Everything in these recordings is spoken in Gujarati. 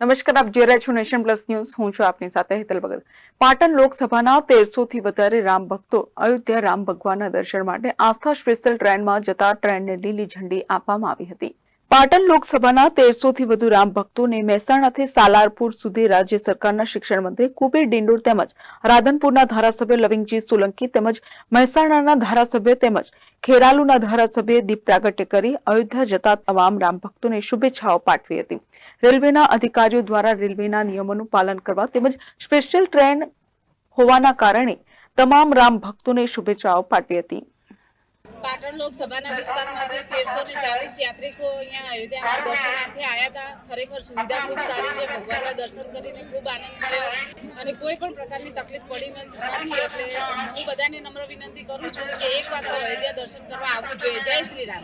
નમસ્કાર, આપ જોઈ રહ્યા છો નેશન પ્લસ ન્યૂઝ. હું છું આપની સાથે હેતલ ભગત. પાટણ લોકસભાના તેરસો થી વધારે રામ ભક્તો અયોધ્યા રામ ભગવાનના દર્શન માટે આસ્થા સ્પેશિયલ ટ્રેનમાં જતા ટ્રેનને લીલી ઝંડી આપવામાં આવી હતી. પાટણ લોકસભાના તેરસો થી વધુ રામ ભક્તોને મહેસાણાથી સાલારપુર સુધી રાજ્ય સરકારના શિક્ષણ મંત્રી કુબેર ડિંડોર તેમજ રાધનપુરના ધારાસભ્ય લવિંગજી સોલંકી તેમજ મહેસાણાના ધારાસભ્ય તેમજ ખેરાલુના ધારાસભ્ય દીપ પ્રાગટ્ય કરી અયોધ્યા જતા તમામ રામ ભક્તોને શુભેચ્છાઓ પાઠવી હતી. રેલવેના અધિકારીઓ દ્વારા રેલવેના નિયમોનું પાલન કરવા તેમજ સ્પેશિયલ ટ્રેન હોવાના કારણે તમામ રામ ભક્તોને શુભેચ્છાઓ પાઠવી હતી. પાટણ લોકસભાના વિસ્તારમાંથી તેરસો ને ચાલીસ યાત્રિકો અહીંયા અયોધ્યામાં દર્શનાર્થે આવ્યા હતા. ખરેખર સુવિધા ખૂબ સારી છે. ભગવાનના દર્શન કરીને ખૂબ આનંદ મળ્યો અને કોઈ પણ પ્રકારની તકલીફ પડી નથી. એટલે હું બધાને નમ્ર વિનંતી કરું છું કે એક વાર તો અયોધ્યા દર્શન કરવા આવવું જોઈએ. જય શ્રી રામ.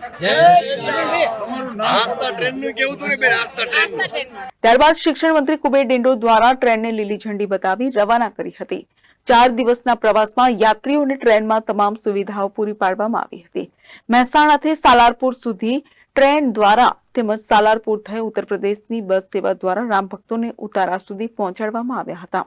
ત્યારબાદ શિક્ષણ મંત્રી કુબેર ડિંડોર દ્વારા ટ્રેનને લીલી ઝંડી બતાવી રવાના કરી હતી. ચાર દિવસના પ્રવાસમાં યાત્રીઓને ટ્રેનમાં તમામ સુવિધાઓ પૂરી પાડવામાં આવી હતી મહેસાણાથી સાલારપુર સુધી ટ્રેન દ્વારા તેમજ સાલારપુર થઈ ઉત્તર પ્રદેશની બસ સેવા દ્વારા રામ ભક્તોને ઉતારા સુધી પહોંચાડવામાં આવ્યા હતા.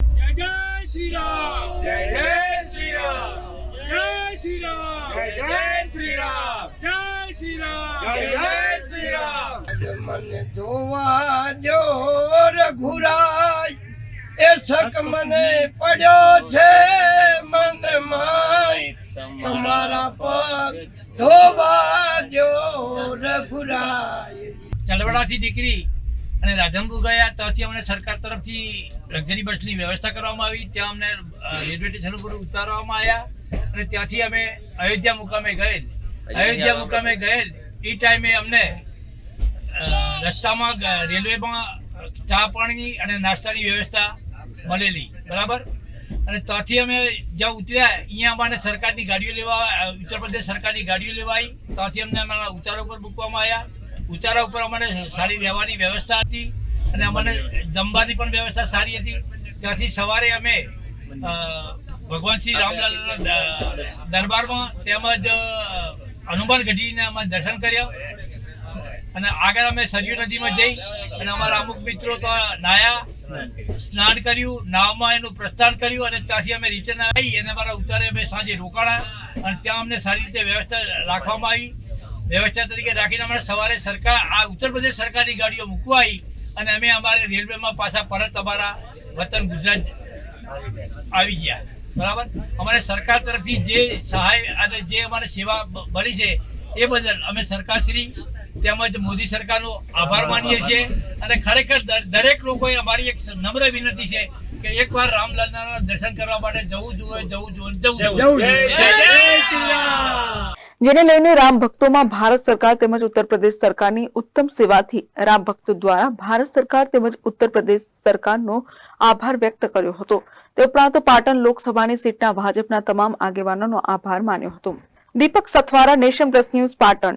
જય જય શ્રી રામ. જય જય શ્રી રામ. જય શ્રી રામ. જય જય શ્રી રામ. જય શ્રી રામ. જય જય શ્રી રામ. મને ધોવા જો રઘુરાય એ શક મને પડ્યો છે મન માય. તમારા પગ ધોવાજો રઘુરાય. ચલવડાથી દીકરી અને રાધનપુર ગયા ત્યાંથી અમને સરકાર તરફથી લક્ઝરી બસની વ્યવસ્થા કરવામાં આવી. ત્યાં અમને રેલવે સ્ટેશન ઉપર ઉતારવામાં આવ્યા અને ત્યાંથી અમે અયોધ્યા મુકામે ગયેલ. અયોધ્યા મુકામે ગયેલ. એ ટાઈમે અમને રસ્તામાં રેલવેમાં ચા પાણીની અને નાસ્તાની વ્યવસ્થા મળેલી. બરાબર? અને ત્યાંથી અમે જ્યાં ઉતર્યા, અહીંયા અમારે સરકારની ગાડીઓ લેવા ઉત્તર પ્રદેશ સરકારની ગાડીઓ લેવા આવી ત્યાંથી અમને અમારા ઉતારા ઉપર મૂકવામાં આવ્યા. ઉતારા ઉપર અમારે સારી રહેવાની વ્યવસ્થા હતી અને અમને જમવાની પણ વ્યવસ્થા સારી હતી. ત્યાંથી સવારે અમે ભગવાન શ્રી રામલાલના દરબારમાં તેમજ હનુમાન ગઢીને અમે દર્શન કર્યા. અને આગળ અમે સરયુ નદીમાં જઈ અને અમારા અમુક મિત્રો તો નાયા, સ્નાન કર્યું, નાવમાં એનું પ્રસ્થાન કર્યું અને ત્યાંથી અમે રિટર્ન આવી અને અમારા ઉતારે અમે સાંજે રોકાણા અને ત્યાં અમને સારી રીતે વ્યવસ્થા રાખવામાં આવી. વ્યવસ્થા તરીકે રાખીને અમારે સવારે સરકાર, આ ઉત્તર પ્રદેશ સરકારની ગાડીઓ મૂકવા આવી અને અમે અમારે રેલવેમાં પાછા પરત અમારા વતન ગુજરાત આવી ગયા. બરાબર? અમારે સરકાર તરફથી જે સહાય અને જે અમારે સેવા મળી છે એ બદલ અમે સરકારશ્રી તેમજ મોદી સરકારનો આભાર માનીએ છીએ. અને ખરેખર દરેક લોકોએ અમારી એક નમ્ર વિનંતી છે કે એકવાર રામલાલના દર્શન કરવા માટે જવું જોઈએ જવું જોઈએ જવું જોઈએ. જેને લઈને રામ ભક્તોમાં ભારત સરકાર તેમજ ઉત્તર પ્રદેશ સરકારની ઉત્તમ સેવાથી રામ ભક્તો દ્વારા ભારત સરકાર તેમજ ઉત્તર પ્રદેશ સરકારનો આભાર વ્યક્ત કર્યો હતો. તે ઉપરાંત પાટણ લોકસભાની સીટના ભાજપના તમામ આગેવાનોનો આભાર માન્યો હતો. Deepak Sathwara nation press news Patan.